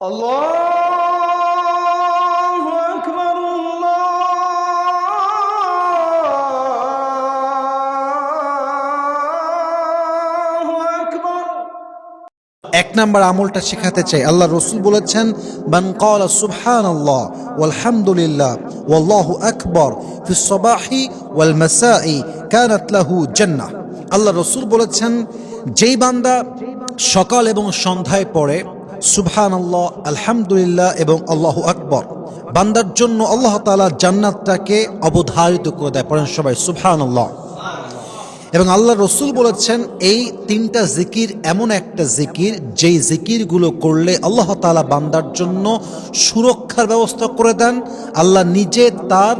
الله أكبر الله أكبر এক নাম্বার আমলটা শেখাতে চাই আল্লাহ রসুল বলেছেন মান ক্বালা সুবহানাল্লাহ ওয়ালহামদুলিল্লাহ ওয়াল্লাহু আকবার ফি সবাহি ওয়াল মাসাই কানাত লাহু জান্নাহ আল্লাহ রসুল বলেছেন যেই বান্দা সকাল এবং সন্ধ্যায় পড়ে সুবহানাল্লাহ, আলহামদুলিল্লাহ এবং আল্লাহ আকবর। বান্দার জন্য আল্লাহ তাআলা জান্নাতটাকে অবধারিত করে দেয়। পড়েন সবাই, সুবহানাল্লাহ। এবং আল্লাহ রসুল বলেছেন, এই তিনটা জিকির এমন একটা জিকির, যেই জিকিরগুলো করলে আল্লাহ তাআলা বান্দার জন্য সুরক্ষার ব্যবস্থা করে দেন। আল্লাহ নিজে তার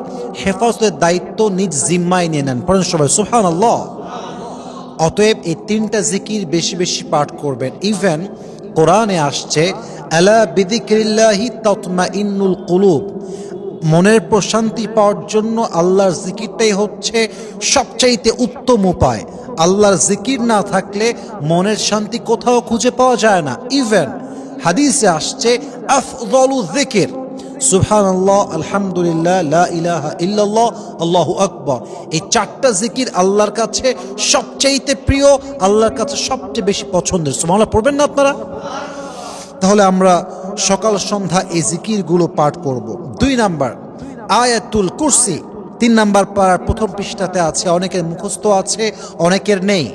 হেফাজতের দায়িত্ব নিজ জিম্মায় নিয়ে নেন। পড়েন সবাই সুহান আল্লাহ অতএব এই তিনটা জিকির বেশি বেশি পাঠ করবেন। ইভেন কোরআনে আসছে তৎমা কুলুব। মনের প্রশান্তি পাওয়ার জন্য আল্লাহর জিকিরটাই হচ্ছে সবচাইতে উত্তম উপায়। আল্লাহর জিকির না থাকলে মনের শান্তি কোথাও খুঁজে পাওয়া যায় না। ইভেন হাদিসে আসছে, আফদলু জিকির সুবহানাল্লাহ, আলহামদুলিল্লাহ, লা ইলাহা ইল্লাল্লাহ, আল্লাহু আকবার। এই চারটা জিকির আল্লাহর কাছে সবচাইতে প্রিয়, আল্লাহর কাছে সবচেয়ে বেশি পছন্দের। সুবহানাল্লাহ, পড়বেন না আপনারা? তাহলে আমরা সকাল সন্ধ্যা এই জিকিরগুলো পাঠ করব। দুই নাম্বার, আয়াতুল কুরসি। তিন নাম্বার পাড়ার প্রথম পৃষ্ঠাতে আছে, অনেকের মুখস্থ আছে, অনেকের নেই।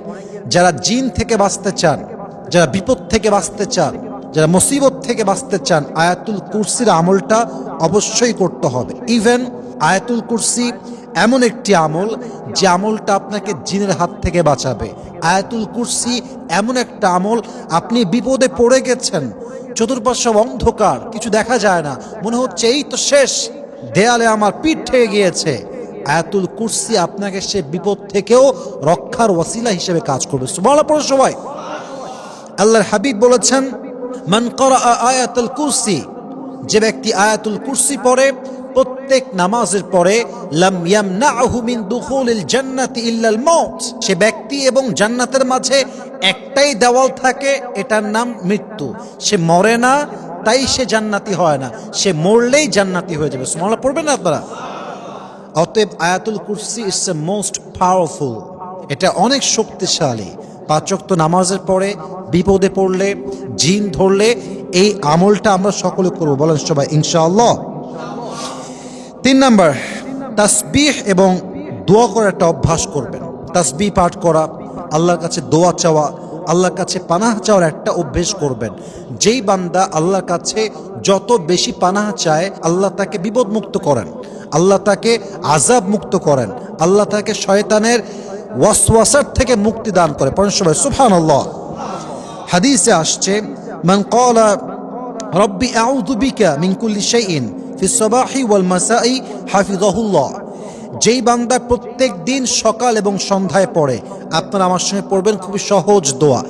যারা জিন থেকে বাঁচতে চান, যারা বিপদ থেকে বাঁচতে চান, যারা মুসিবত থেকে বাঁচতে চান, আয়াতুল কুরসির আমলটা অবশ্যই করতে হবে। ইভেন আয়াতুল কুরসি এমন একটি আমল যে আমলটা আপনাকে জিনের হাত থেকে বাঁচাবে। আয়াতুল কুরসি এমন একটা আমল, আপনি বিপদে পড়ে গেছেন, চতুর্পার্শ্ব অন্ধকার, কিছু দেখা যায় না, মনে হচ্ছে এই তো শেষ, দেয়ালে আমার পিঠ ঠেকে গিয়েছে। আয়াতুল কুরসি আপনাকে সে বিপদ থেকেও রক্ষার ওয়াসিলা হিসেবে কাজ করবে। সুবহানাল্লাহ, পড়ো সবাই আল্লাহর হাবিব বলেছেন মান করা আয়াতুল কুরসি, যে ব্যক্তি আয়াতুল কুরসি পড়ে, প্রত্যেক নামাজের পরে, লাম ইয়ামনাহু মিন দুখুলিল জান্নাতি ইল্লাল মাউত, সে ব্যক্তি এবং জান্নাতের মাঝে একটাই দেওয়াল থাকে, এটার নাম মৃত্যু। সে মরে না, তাই সে জান্নাতি হয় না। সে মরলেই জান্নাতি হয়ে যাবে। সুবহানাল্লাহ, পড়বেন না আপনারা? অতএব আয়াতুল কুরসি ইটস এ মোস্ট পাওয়ারফুল এটা অনেক শক্তিশালী। পাঁচক্ত নামাজের পরে, বিপদে পড়লে জিন ধরলে এই আমলটা আমরা সকলে করব। বলেন সবাই, ইনশাআল্লাহ। তিন নাম্বার, তাসবিহ এবং দোয়া করার একটা অভ্যাস করবেন। তাসবিহ পাঠ করা, আল্লাহর কাছে দোয়া চাওয়া, আল্লাহর কাছে পানাহ চাওয়ার একটা অভ্যেস করবেন। যেই বান্দা আল্লাহর কাছে যত বেশি পানাহ চায়, আল্লাহ তাকে বিপদ মুক্ত করেন। আল্লাহ তাকে আজাব মুক্ত করেন। আল্লাহ তাকে শয়তানের ওয়াসওয়াসার থেকে মুক্তি দান করে। পরের সবাই, সুবহানাল্লাহ। হাদিসে আসছে, মান ক্বালা, রব্বি, আউযু বিকা মিন কুল্লি শাইইন ফি সবাহি ওয়াল মাসাই হাফিজাহুল্লাহ। যেই বান্দা প্রত্যেক দিন সকাল এবং সন্ধ্যায় পড়ে, আপনারা আমার সঙ্গে পড়বেন, খুবই সহজ দোয়া।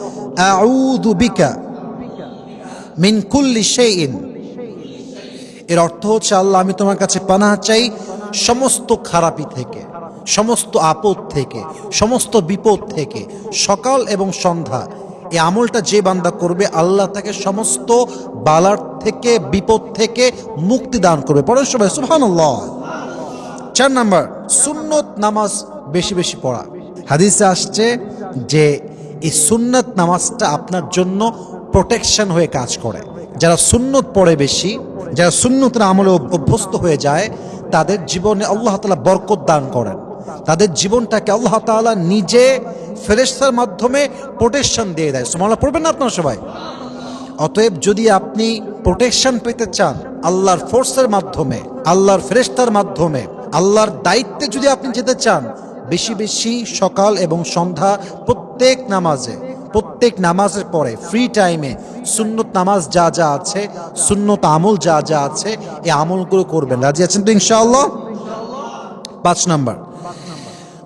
আউযু বিকা মিন কুল্লি শাইইন। এর অর্থ হচ্ছে, আল্লাহ, আমি তোমার কাছে পানাহ চাই সমস্ত খারাপি থেকে, সমস্ত আপদ থেকে, সমস্ত বিপদ থেকে, সকাল এবং সন্ধ্যা এই আমলটা যে বান্দা করবে, আল্লাহ তাকে সমস্ত বালার থেকে, বিপদ থেকে মুক্তি দান করবে। পরের সবাই সুবহানাল্লাহ। চার নাম্বার, সুন্নত নামাজ বেশি বেশি পড়া। হাদিসে আসছে যে, এই সুন্নত নামাজটা আপনার জন্য প্রোটেকশন হয়ে কাজ করে। যারা সুন্নত পড়ে বেশি, যারা সুন্নতের আমলে অভ্যস্ত হয়ে যায়, তাদের জীবনে আল্লাহ তালা বরকত দান করেন। তাদের জীবনটাকে আল্লাহ তাআলা নিজে ফেরেস্তার মাধ্যমে প্রোটেকশন দিয়ে দেয়। সোমালা পড়বেন না আপনারা সবাই? অতএব যদি আপনি প্রোটেকশন পেতে চান, আল্লাহর ফোর্সের মাধ্যমে, আল্লাহর ফেরেস্তার মাধ্যমে, আল্লাহর দায়িত্বে যদি আপনি যেতে চান, বেশি বেশি সকাল এবং সন্ধ্যা প্রত্যেক নামাজে, প্রত্যেক নামাজের পরে ফ্রি টাইমে সুন্নত নামাজ যা যা আছে, সুন্নত আমল যা যা আছে, এই আমলগুলো করবেন। রাজি আছেন তো ইনশাআল্লাহ? পাঁচ নাম্বার।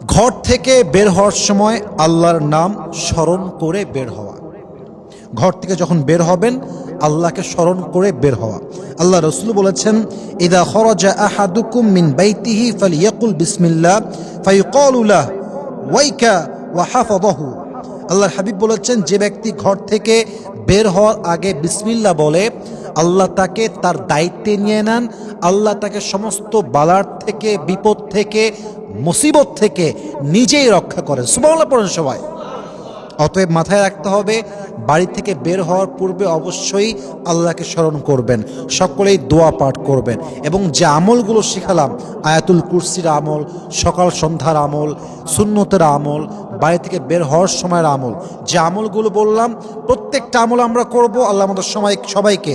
ঘর থেকে বের হওয়ার সময় আল্লাহর নাম স্মরণ করে বের হওয়া। ঘর থেকে যখন বের হবেন, আল্লাহকে স্মরণ করে বের হওয়া। আল্লাহ রসুল বলেছেন, ইদা খরজা আহাদুকুম মিন বাইতিহি ফালিয়াকুল বিসমিল্লাহ, ফায়ুকালু লাহ, ওয়াইকা ওয়া হাফাযাহু। আল্লাহর হাবিব বলেছেন, যে ব্যক্তি ঘর থেকে বের হওয়ার আগে বিসমিল্লাহ বলে আল্লাহ তাকে তার দায়িত্বে নিয়ে নেন, আল্লাহ তাকে সমস্ত বালার থেকে, বিপদ থেকে, মুসিবত থেকে নিজেই রক্ষা করেন। সুবাংলা পড়েন সবাই। অতএব মাথায় রাখতে হবে, বাড়ি থেকে বের হওয়ার পূর্বে অবশ্যই আল্লাহকে স্মরণ করবেন, সকলেই দোয়া পাঠ করবেন। এবং যে আমলগুলো শিখালাম, আয়াতুল কুরসির আমল, সকাল সন্ধ্যার আমল, সুন্নতের আমল, বাড়ি থেকে বের হওয়ার সময়ের আমল, যে আমলগুলো বললাম, প্রত্যেকটা আমল আমরা করব, আল্লাহ আমাদের সময় সবাইকে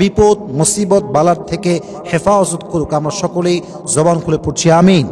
বিপদ মুসিবত বালার থেকে হেফাজত করুক। আমরা সকলেই জবান খুলে পড়ছি আমিন।